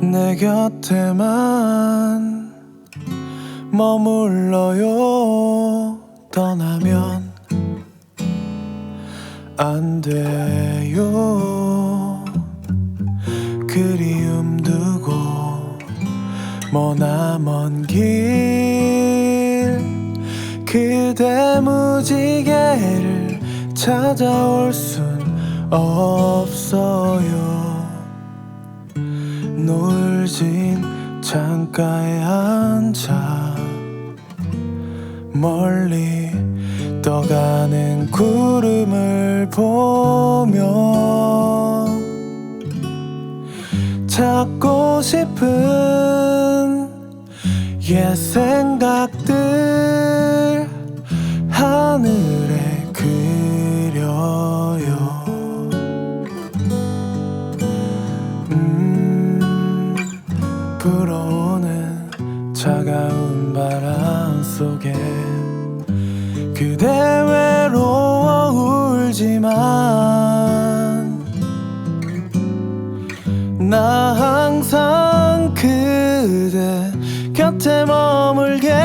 내 곁에만 머물러요. 떠나면 안 돼요. 그리움 두고 머나 먼 길 그대 무지개를 찾아올 순 없어요 노을진 창가에 앉아 멀리 떠가는 구름을 보며 찾고 싶은 옛 생각들 하늘 불어오는 차가운 바람 속에 그대 외로워 울지만 나 항상 그대 곁에 머물겠어요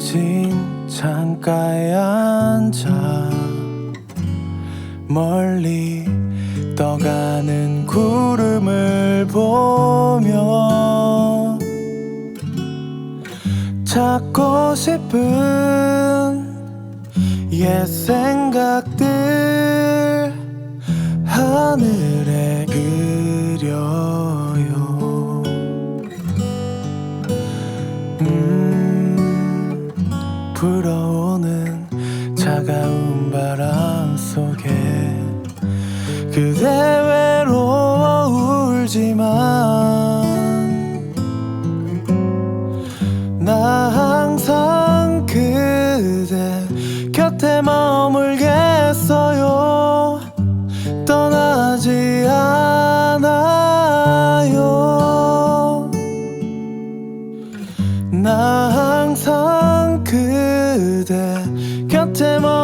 노을진 창가에 앉아 멀리 떠가는 구름을 보며 찾고 싶은 옛 생각들 하늘에 그려요. 음, 불어오는 차가운 바람 속에 그대 외로워 울지만 나 항상 그대 곁에 머물겠어요. 떠나지 않아요. 나 항상 그 대 곁에 머물겠어요